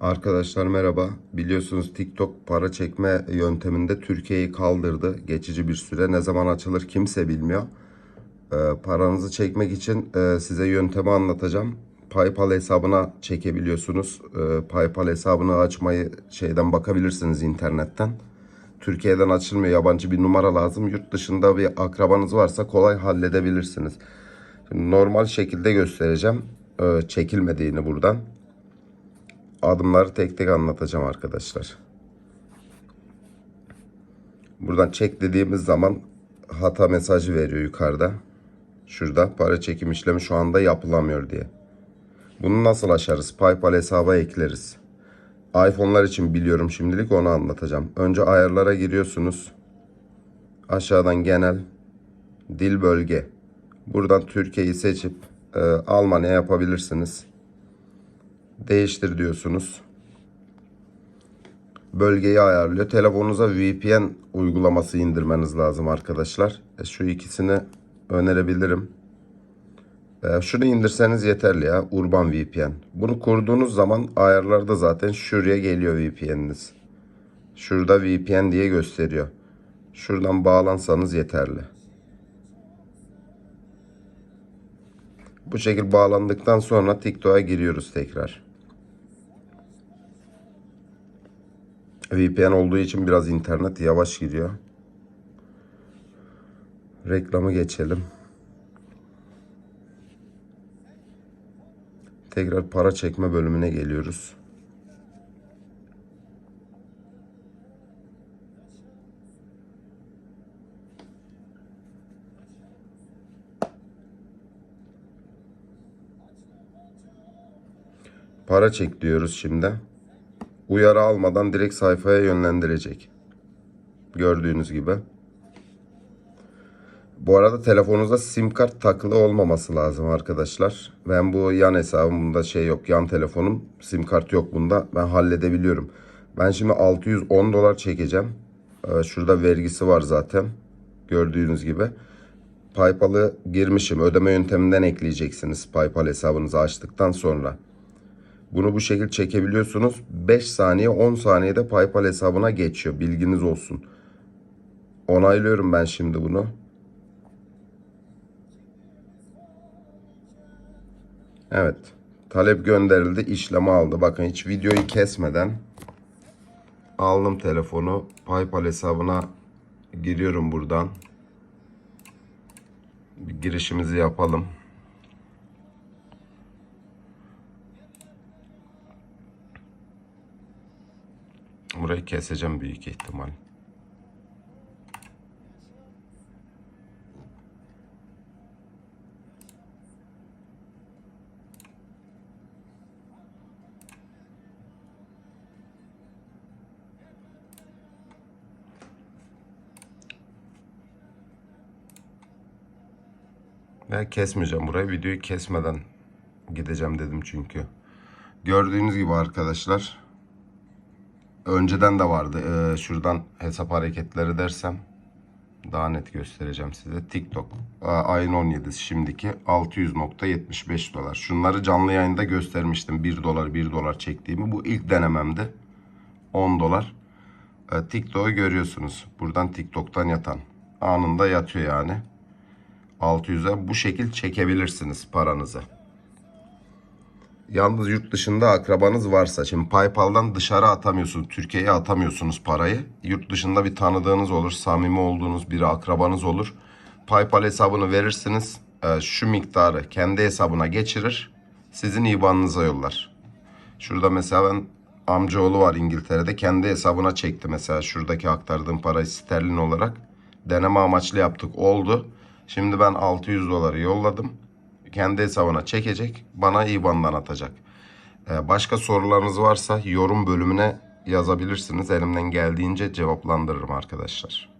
Arkadaşlar merhaba. Biliyorsunuz TikTok para çekme yönteminde Türkiye'yi kaldırdı. Geçici bir süre. Ne zaman açılır kimse bilmiyor. Ee, paranızı çekmek için e, size yöntemi anlatacağım. PayPal hesabına çekebiliyorsunuz. Ee, PayPal hesabını açmayı şeyden bakabilirsiniz internetten. Türkiye'den açılmıyor. Yabancı bir numara lazım. Yurt dışında bir akrabanız varsa kolay halledebilirsiniz. Normal şekilde göstereceğim. Ee, çekilmediğini buradan adımları tek tek anlatacağım arkadaşlar. Buradan çek dediğimiz zaman hata mesajı veriyor yukarıda. Şurada para çekim işlemi şu anda yapılamıyor diye. Bunu nasıl aşarız? PayPal hesaba ekleriz. iPhone'lar için biliyorum şimdilik onu anlatacağım. Önce ayarlara giriyorsunuz. Aşağıdan genel dil bölge. Buradan Türkiye'yi seçip e, Almanya yapabilirsiniz değiştir diyorsunuz. Bölgeyi ayarlıyor. Telefonunuza VPN uygulaması indirmeniz lazım arkadaşlar. E, şu ikisini önerebilirim. E, şunu indirseniz yeterli ya. Urban VPN. Bunu kurduğunuz zaman ayarlarda zaten şuraya geliyor VPN'iniz. Şurada VPN diye gösteriyor. Şuradan bağlansanız yeterli. Bu şekilde bağlandıktan sonra TikTok'a giriyoruz tekrar. VPN olduğu için biraz internet yavaş giriyor. Reklamı geçelim. Tekrar para çekme bölümüne geliyoruz. Para çek diyoruz şimdi. Uyarı almadan direkt sayfaya yönlendirecek. Gördüğünüz gibi. Bu arada telefonunuzda sim kart takılı olmaması lazım arkadaşlar. Ben bu yan hesabımda şey yok. Yan telefonum sim kart yok bunda. Ben halledebiliyorum. Ben şimdi 610 dolar çekeceğim. Ee, Şurada vergisi var zaten. Gördüğünüz gibi. PayPal'ı girmişim. Ödeme yönteminden ekleyeceksiniz PayPal hesabınızı açtıktan sonra. Bunu bu şekilde çekebiliyorsunuz. 5 saniye 10 saniyede PayPal hesabına geçiyor. Bilginiz olsun. Onaylıyorum ben şimdi bunu. Evet. Talep gönderildi. işlemi aldı. Bakın hiç videoyu kesmeden aldım telefonu. PayPal hesabına giriyorum buradan. Bir girişimizi yapalım. Burayı keseceğim büyük ihtimal. Ve kesmeyeceğim burayı. Videoyu kesmeden gideceğim dedim çünkü. Gördüğünüz gibi arkadaşlar önceden de vardı. Ee, şuradan hesap hareketleri dersem daha net göstereceğim size. TikTok Aa, ayın 17'si şimdiki 600.75 dolar. Şunları canlı yayında göstermiştim. 1 dolar 1 dolar çektiğimi. Bu ilk denememdi. 10 dolar. Ee, TikTok'u görüyorsunuz. Buradan TikTok'tan yatan. Anında yatıyor yani. 600'e bu şekil çekebilirsiniz paranızı. Yalnız yurt dışında akrabanız varsa şimdi PayPal'dan dışarı atamıyorsunuz. Türkiye'ye atamıyorsunuz parayı. Yurt dışında bir tanıdığınız olur. Samimi olduğunuz biri akrabanız olur. PayPal hesabını verirsiniz. Ee, şu miktarı kendi hesabına geçirir. Sizin IBAN'ınıza yollar. Şurada mesela ben amcaoğlu var İngiltere'de. Kendi hesabına çekti mesela şuradaki aktardığım parayı sterlin olarak. Deneme amaçlı yaptık. Oldu. Şimdi ben 600 doları yolladım kendi hesabına çekecek. Bana IBAN'dan atacak. Ee, başka sorularınız varsa yorum bölümüne yazabilirsiniz. Elimden geldiğince cevaplandırırım arkadaşlar.